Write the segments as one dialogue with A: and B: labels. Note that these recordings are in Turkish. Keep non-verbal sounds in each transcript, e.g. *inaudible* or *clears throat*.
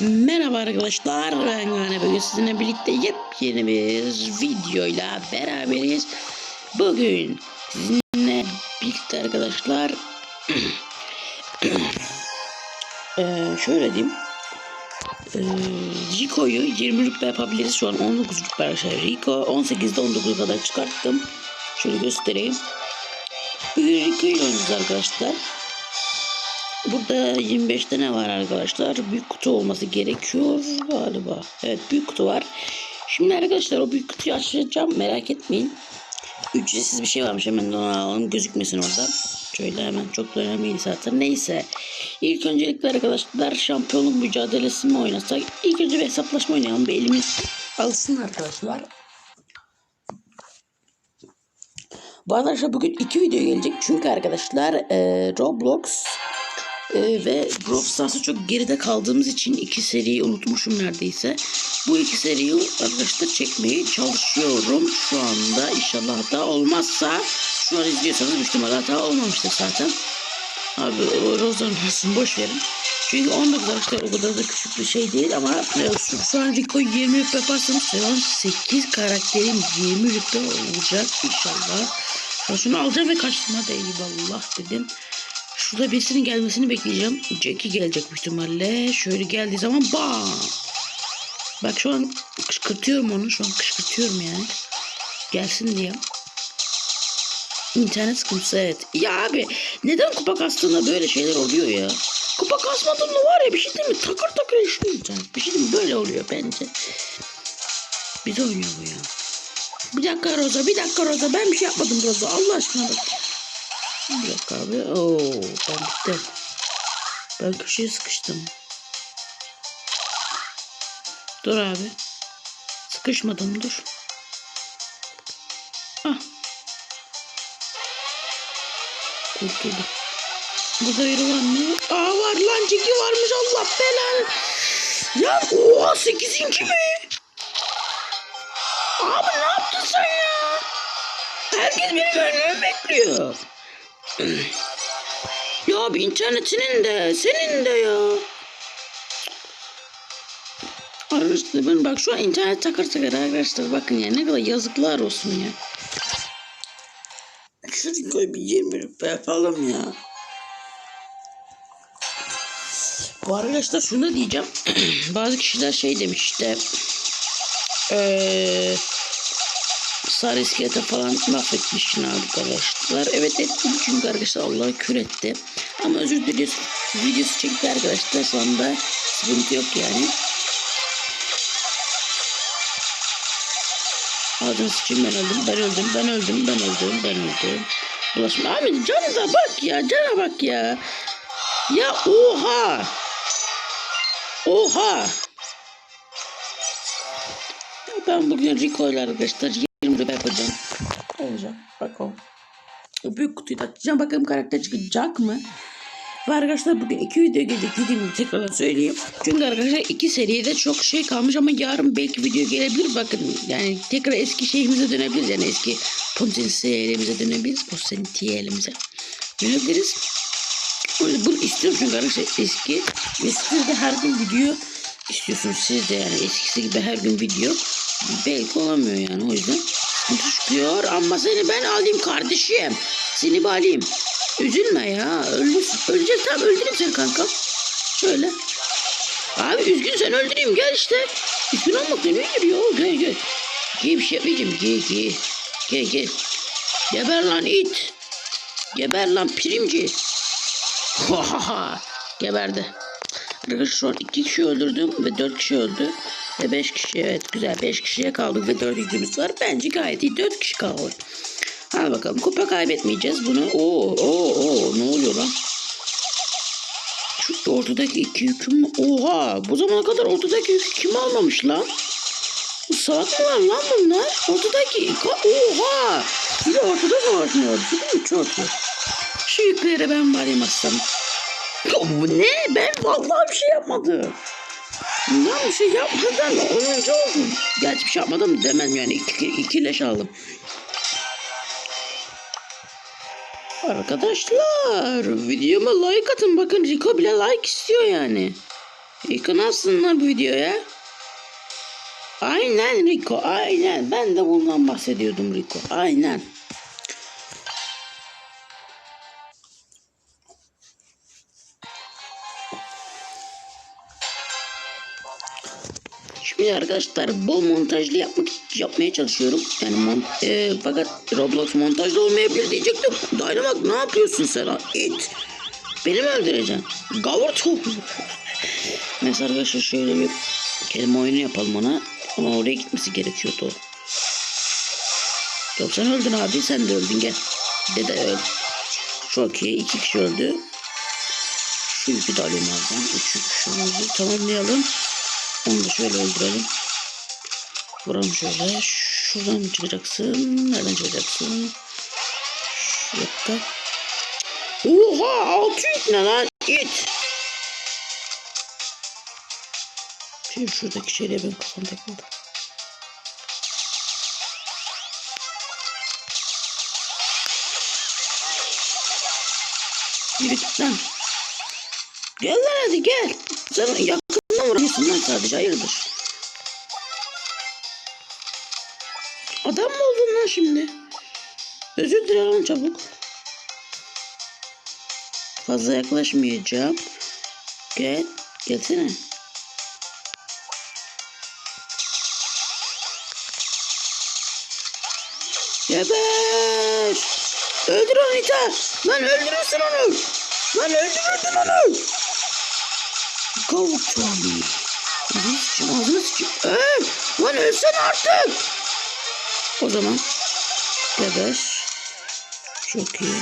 A: Merhaba arkadaşlar ben Gane. Bugün sizinle birlikte yepyeni bir videoyla beraberiz. Bugün sizinle birlikte arkadaşlar *clears throat* eee şöyle diyeyim. Eee Rico'yu 20 rütbe yapabiliriz. Şu an 19 rütbe arkadaşlar Rico 18'de 19'a kadar çıkarttım. Şöyle göstereyim. Bugün Rico'yu oynuyoruz arkadaşlar Burada 25 tane var arkadaşlar. Büyük kutu olması gerekiyor galiba. Evet büyük kutu var. Şimdi arkadaşlar o büyük kutuyu açacağım. Merak etmeyin. Ücretsiz bir şey varmış hemen onu alalım. Gözükmesin orada. Şöyle hemen çok da önemli zaten. Neyse. İlk öncelikle arkadaşlar şampiyonluk mücadelesi mi oynasak? İlk önce bir hesaplaşma oynayalım. Bir elimiz alsın arkadaşlar. Bu arkadaşlar bugün iki video gelecek. Çünkü arkadaşlar e, Roblox ee, ve Brawl Stars'a çok geride kaldığımız için iki seriyi unutmuşum neredeyse. Bu iki seriyi arkadaşlar çekmeye çalışıyorum şu anda. İnşallah hata olmazsa şu an izliyorsanız büyük ihtimalle hata olmamıştır zaten. Abi o Rosa olmasın boş verin. Çünkü 19 arkadaşlar o kadar da küçük bir şey değil ama e, şu, şu an Rico 20 rütbe yaparsanız şu an 8 karakterim 20 rütbe olacak inşallah. Şunu alacağım ve kaçtım hadi eyvallah dedim. Şurada birisinin gelmesini bekleyeceğim. Jackie gelecek büyük. Şöyle geldiği zaman bam. Bak şu an kışkırtıyorum onu. Şu an kışkırtıyorum yani. Gelsin diye. İnternet sıkıntısı evet. Ya abi neden kupa kastığında böyle şeyler oluyor ya? Kupa kasmadığında var ya bir şey değil mi? Takır takır işliyor internet. Bir şey değil mi? Böyle oluyor bence. Bize oynuyor bu ya. Bir dakika Roza, bir dakika Roza. Ben bir şey yapmadım Roza. Allah aşkına bak. Bir abi. Oo, ben bittim. Ben köşeye sıkıştım. Dur abi. Sıkışmadım dur. Ah. Kurtuldum. Burada biri var mı? Aa var lan Ciki varmış Allah belanı. Ya oha sekizinci mi? Abi ne yaptın sen ya? Herkes beni görmemi bekliyor. Ya abi internetinin de senin de ya. Arkadaşlar ben bak şu an internet takır takır arkadaşlar bakın ya ne kadar yazıklar olsun ya. Şurayı koy bir 20 rütbe yapalım ya. Bu arkadaşlar şunu diyeceğim. *clears throat* Bazı kişiler şey demiş işte. Eee sarı iskelete falan mahvetmişsin arkadaşlar. Evet ettim çünkü arkadaşlar Allah kür etti. Ama özür diliyoruz. Videosu çekti arkadaşlar. Şu anda sıkıntı yok yani. Ağzını sıçayım ben öldüm, ben öldüm, ben öldüm, ben öldüm, ben öldüm. Bulaşma. Abi canı da bak ya, cana bak ya. Ya oha. Oha. Ben bugün Rico ile arkadaşlar 20 lira yapacağım. Olacak. Bakalım. Büyük kutuyu da açacağım. Bakalım karakter çıkacak mı? Ve arkadaşlar bugün iki video gelecek dediğim gibi tekrardan söyleyeyim. Çünkü arkadaşlar iki seride çok şey kalmış ama yarın belki video gelebilir. Bakın yani tekrar eski şeyimize dönebiliriz. Yani eski potansiyelimize dönebiliriz. Potansiyelimize dönebiliriz. Bunu istiyorum çünkü arkadaşlar eski ve siz de her gün video istiyorsunuz siz de yani eskisi gibi her gün video belki olamıyor yani o yüzden çıkıyor ama seni ben alayım kardeşim. Seni bir alayım. Üzülme ya ölürsün öleceğiz. Tamam öldüreyim seni kanka. Şöyle. Abi üzgün sen öldüreyim. Gel işte. Üzgün olmak da nedir ya gel gel. Gel bir şey yapmayacağım gel gel gel gel. Geber lan it. Geber lan primci *laughs* geberdi. Arkadaşlar şu an iki kişi öldürdüm ve dört kişi öldü. Ve beş kişi evet güzel beş kişiye kaldık ve dört yüzümüz var. Bence gayet iyi dört kişi kaldı. Hadi bakalım kupa kaybetmeyeceğiz bunu. Oo oo oo ne oluyor lan? Şu ortadaki iki yüküm oha bu zamana kadar ortadaki yükü kim almamış lan? Salak mı var lan bunlar? Ortadaki oha! Bir de ortada savaşmıyor. Değil mi? Çok. Şu yüklere ben aslanım. Ya bu ne? Ben vallahi bir şey yapmadım. Ben bir şey yapmadan 10. oldum. Gerçi bir şey yapmadım demem yani. İki, iki leş aldım. Arkadaşlar videoma like atın. Bakın Rico bile like istiyor yani. Yıkınansınlar bu videoya. Aynen Rico aynen. Ben de bundan bahsediyordum Rico. Aynen. Şimdi arkadaşlar bol montajlı yapmak yapmaya çalışıyorum. Yani mon e, fakat Roblox montajlı olmayabilir diyecektim. Dynamite ne yapıyorsun sen? İt. Beni mi öldüreceksin? Gavur topu. *laughs* Neyse arkadaşlar şöyle bir kelime oyunu yapalım ona. Ama oraya gitmesi gerekiyordu. Yok sen öldün abi sen de öldün gel. Dede öl. Çok iyi iki kişi öldü. Şu ipi de alayım oradan. Üç kişi öldü. Tamamlayalım. Onu da şöyle öldürelim. Vuralım şöyle. Şuradan çıkacaksın? Nereden çıkacaksın? Şu dakika. Oha altı yük ne lan? İt. Şimdi şuradaki şeyle ben kafam takıldı. Yürü git lan. Gel lan hadi gel. Sen yakından vuramıyorsun lan sadece hayırdır. Adam mı oldun lan şimdi? Özür dilerim çabuk. Fazla yaklaşmayacağım. Gel. Gelsene. Geber. Öldür onu ita. Lan öldürürsün onu. Lan öldürürdün onu. Kavuk çoğalıyor. Ağzını sıçayım ağzını sıçayım. Öl. Lan ölsen artık. O zaman geber. Çok iyi.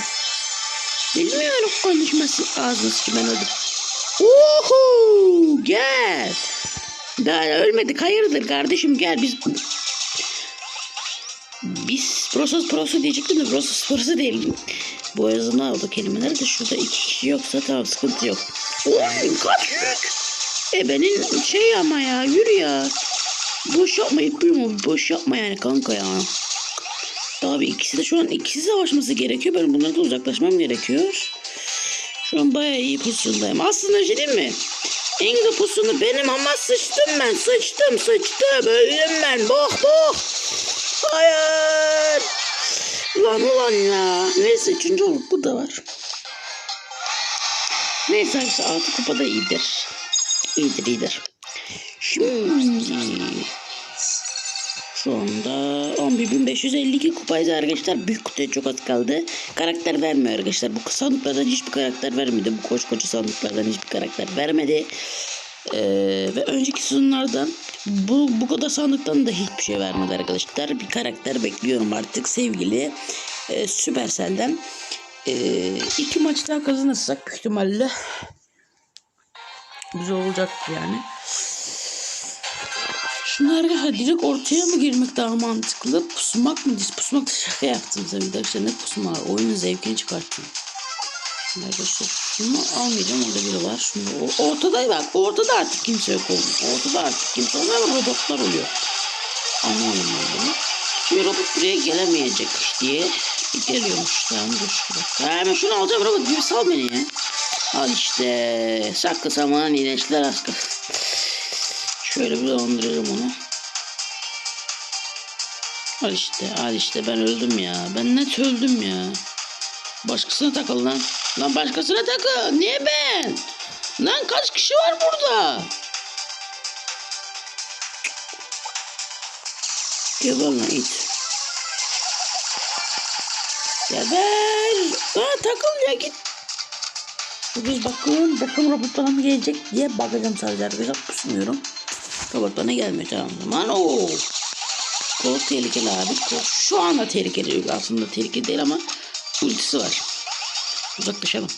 A: Bilmiyorum konuşması ağzını sıçayım ben öldüm. Oho gel. Daha ölmedik hayırdır kardeşim gel biz biz prosos prosu diyecektim de prosos prosu değil. Bu yazımda oldu kelimeleri de şurada iki kişi yoksa tamam sıkıntı yok. Oy kaç yük. E benim şey ama ya yürü ya. Boş yapma yapıyorum boş yapma yani kanka ya. Abi ikisi de şu an ikisi savaşması gerekiyor. Ben bunlardan uzaklaşmam gerekiyor. Şu an bayağı iyi pozisyondayım. Aslında şey değil mi? En pozisyonu benim ama sıçtım ben. Sıçtım sıçtım. Öldüm ben. Bok bok. Hayır. Ulan ulan ya. Neyse üçüncü olduk. Bu da var. Neyse arkadaşlar altı kupada iyidir. İyidir iyidir. Şimdi şu anda 11.552 kupayız arkadaşlar. Büyük kutuya çok az kaldı. Karakter vermiyor arkadaşlar. Bu sandıklardan hiçbir karakter vermedi. Bu koç koca sandıklardan hiçbir karakter vermedi. Ee, ve önceki sezonlardan bu, bu kadar sandıktan da hiçbir şey vermedi arkadaşlar. Bir karakter bekliyorum artık sevgili e, Supercell'den. E, iki maç daha kazanırsak büyük ihtimalle güzel olacak yani. Şimdi arkadaşlar direkt ortaya mı girmek daha mantıklı? Pusmak mı? Pusmak da şaka yaptım tabii. İşte ne pusma? Oyunun zevkini çıkarttım. Arkadaşlar şunu almayacağım. Orada biri var. Şimdi o, ortada bak. Ortada artık kimse yok olmuş. Ortada artık kimse olmuyor ama robotlar oluyor. Anlamadım ben bunu. Şimdi robot buraya gelemeyecek diye geliyormuş. Tamam dur. Hemen şunu alacağım. Robot gibi sal beni ya. Al işte. Saklı saman ineçler askı. Şöyle bir donduralım onu. Al işte, al işte ben öldüm ya. Ben net öldüm ya. Başkasına takıl lan. Lan başkasına takıl. Niye ben? Lan kaç kişi var burada? Geber lan. Geber. Lan takıl ya git. Şurada bakın. Bakın robotlara mı gelecek diye bakacağım sadece arkadaşlar. Kusmuyorum. Robot bana gelmiyor tamam zaman. Oo. Kol tehlikeli abi. Kol şu anda tehlikeli. Aslında tehlikeli değil ama ultisi var. Uzaklaşalım.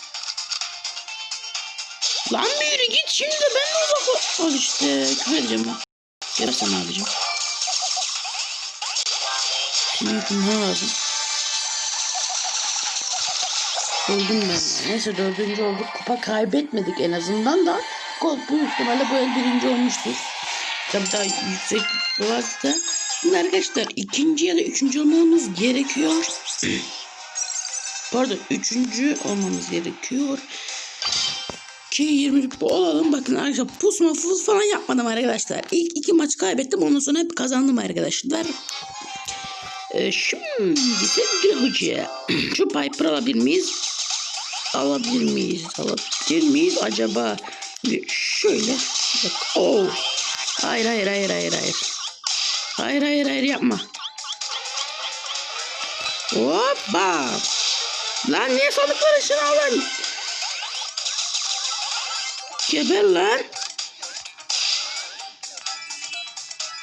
A: Lan bir git şimdi de ben de uzak Al işte küfür edeceğim ben. Sen abicim. Şimdi yıkılma lazım. Öldüm ben. Neyse dördüncü olduk. Kupa kaybetmedik en azından da. Gol büyük ihtimalle bu el birinci olmuştur. Tabii daha yüksek varsa. Şimdi arkadaşlar ikinci ya da üçüncü olmamız gerekiyor. *clears throat* Pardon üçüncü olmamız gerekiyor. şey 20 rütbe olalım. Bakın arkadaşlar pusma fuz falan yapmadım arkadaşlar. İlk iki maç kaybettim. Ondan sonra hep kazandım arkadaşlar. Ee, şimdi sevgili hocaya *clears throat* şu Piper alabilir miyiz? Alabilir miyiz? Alabilir miyiz acaba? Şöyle. Bak. Oh. Hayır hayır hayır hayır hayır. Hayır hayır hayır yapma. Hoppa. Lan niye sandıkları içine aldın? Geber lan.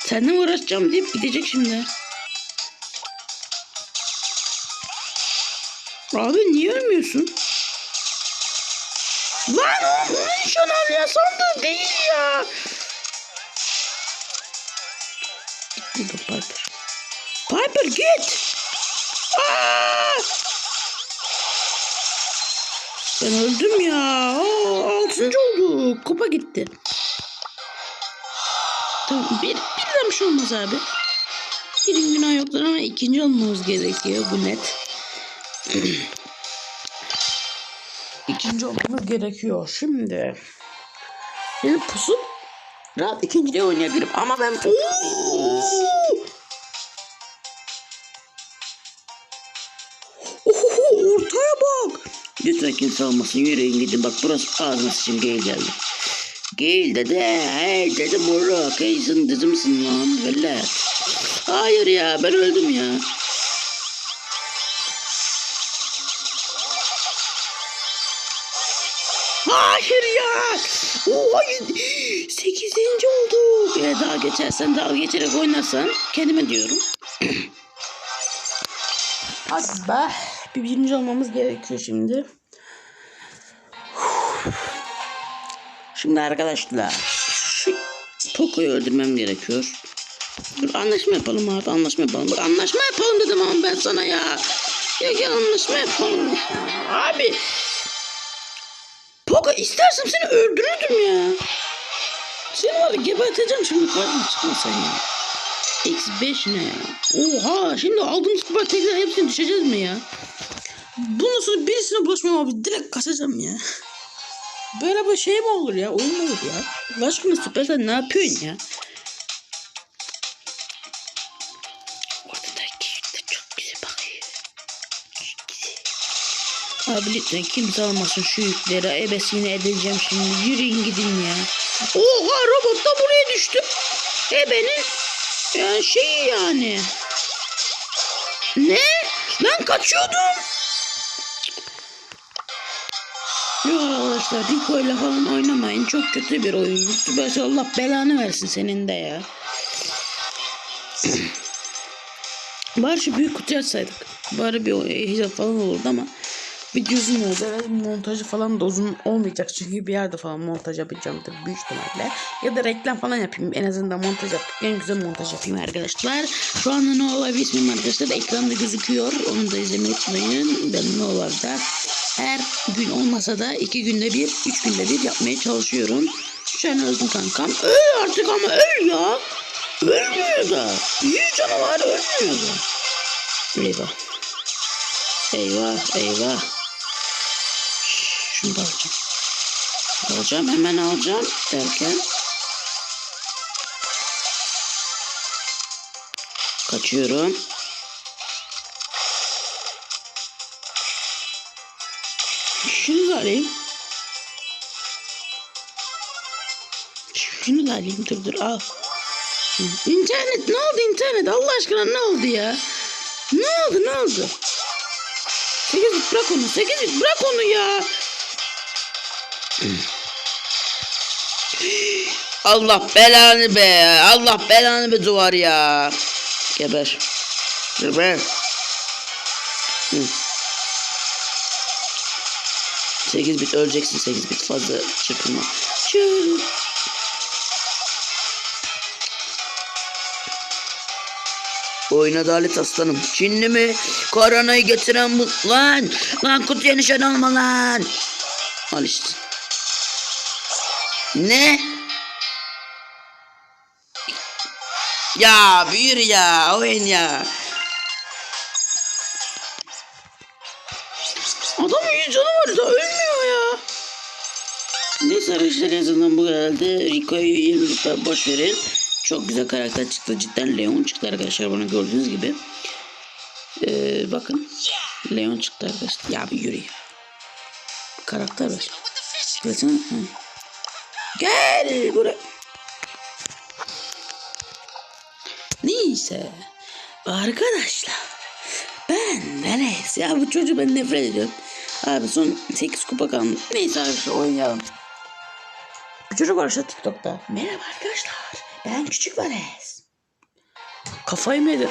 A: Seninle uğraşacağım deyip gidecek şimdi. Abi niye ölmüyorsun? Lan o nişan al ya sandığı değil ya. Gitti Piper. Piper git. Aa! Ben öldüm ya. Aa, altıncı oldu. Kupa gitti. Tamam bir, birden bir şey olmaz abi. Birin günah yoktur ama ikinci olmamız gerekiyor. Bu net. *clears throat* ikinci olmamız gerekiyor. Şimdi. Şimdi pusup rahat ikinciliğe oynayabilirim. Ama ben... Oo! Lütfen kimse almasın. Yürüyün gidin. Bak burası ağzına sıçayım. Gel geldi. Gel dede. Hey dede moruk. Hey sen dizi misin lan? Velet. Hayır ya ben öldüm ya. Hayır ya. Oha sekizinci oldu. Ya daha geçersen daha geçerek oynarsan kendime diyorum. Hadi be. Bir birinci olmamız gerekiyor şimdi. Şimdi arkadaşlar şu Poco'yu öldürmem gerekiyor. Dur anlaşma yapalım abi anlaşma yapalım. Bak anlaşma yapalım dedim ama ben sana ya. Ya gel anlaşma yapalım. Abi. Poco istersem seni öldürürdüm ya. Seni var ya geberteceğim şimdi karnına çıkmasan ya. Eksi 5 ne ya? Oha şimdi aldığımız kupa tekrar hepsini düşeceğiz mi ya? Bundan sonra birisine bulaşmam abi. Direkt kaçacağım ya. Böyle bir şey mi olur ya? Oyun mu olur ya? Allah aşkına ne yapıyorsun ya? Abi lütfen kimse almasın şu yükleri. Ebesini edeceğim şimdi. Yürüyün gidin ya. Oha robot da buraya düştü. Ebenin yani şeyi yani. Ne? Ben kaçıyordum. Yok arkadaşlar Rico ile falan oynamayın. Çok kötü bir oyun. Süpercell Allah belanı versin senin de ya. *clears throat* Bari şu büyük kutuyu açsaydık. Bari bir hesap falan olurdu ama video uzun oldu. Evet, montajı falan da uzun olmayacak. Çünkü bir yerde falan montaj yapacağımdır büyük ihtimalle. Ya da reklam falan yapayım. En azından montaj yaptık. En güzel montaj yapayım arkadaşlar. Şu anda ne olabilir ismim arkadaşlar. Ekranda gözüküyor. Onu da izlemeyi unutmayın. Ben ne da her gün olmasa da iki günde bir, üç günde bir yapmaya çalışıyorum. Sen öldün kankam. Öl artık ama öl ya. Ölmüyor da. İyi canavar ölmüyor da. Eyvah. Eyvah eyvah. Şunu da alacağım. Alacağım hemen alacağım derken. Kaçıyorum. Alayım. Şunu da alayım dur dur al. İnternet ne oldu internet Allah aşkına ne oldu ya? Ne oldu ne oldu? 8 bit bırak onu 8 bit bırak onu ya. Allah belanı be Allah belanı be duvar ya. Geber. Geber. Hı. 8 bit öleceksin 8 bit fazla çırpınma. Çır. Oyun adalet aslanım. Çinli mi? Koronayı getiren bu. Lan! Lan kutuya nişan alma lan! Al işte. Ne? Ya büyür ya oyun ya. Adamın yüz canı var ölmüyor Neyse arkadaşlar en azından bu herhalde Rico'yu 20 lütfen boş verin. Çok güzel karakter çıktı. Cidden Leon çıktı arkadaşlar bunu gördüğünüz gibi. Ee, bakın. Leon çıktı arkadaşlar. Ya bir yürü. Karakter ver. Gelsene. Gel buraya. Neyse. Arkadaşlar. Ben Deniz. Ya bu çocuğu ben nefret ediyorum. Abi son 8 kupa kaldı. Neyse arkadaşlar oynayalım. Var işte TikTok'ta. Merhaba arkadaşlar. Ben Küçük Vanes. Kafayı mı yedin?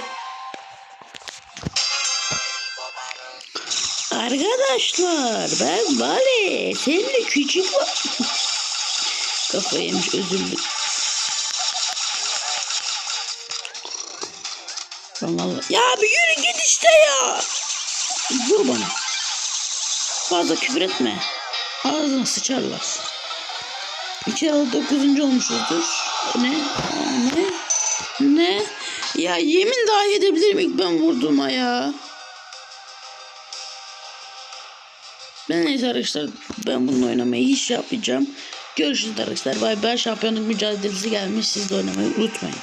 A: Arkadaşlar ben Vale. Sen de küçük var. *laughs* Kafayı yemiş özür dilerim. Ya bir yürü git işte ya. Vur bana. Fazla küfür etme. Ağzına sıçarlar. Bir kere dokuzuncu olmuşuzdur. Ne? Ne? Ne? Ya yemin dahi edebilirim ilk ben vurduğuma ya. Ben neyse arkadaşlar ben bununla oynamayı hiç yapmayacağım. Görüşürüz arkadaşlar. Bay bay şampiyonluk mücadelesi gelmiş. Siz de oynamayı unutmayın.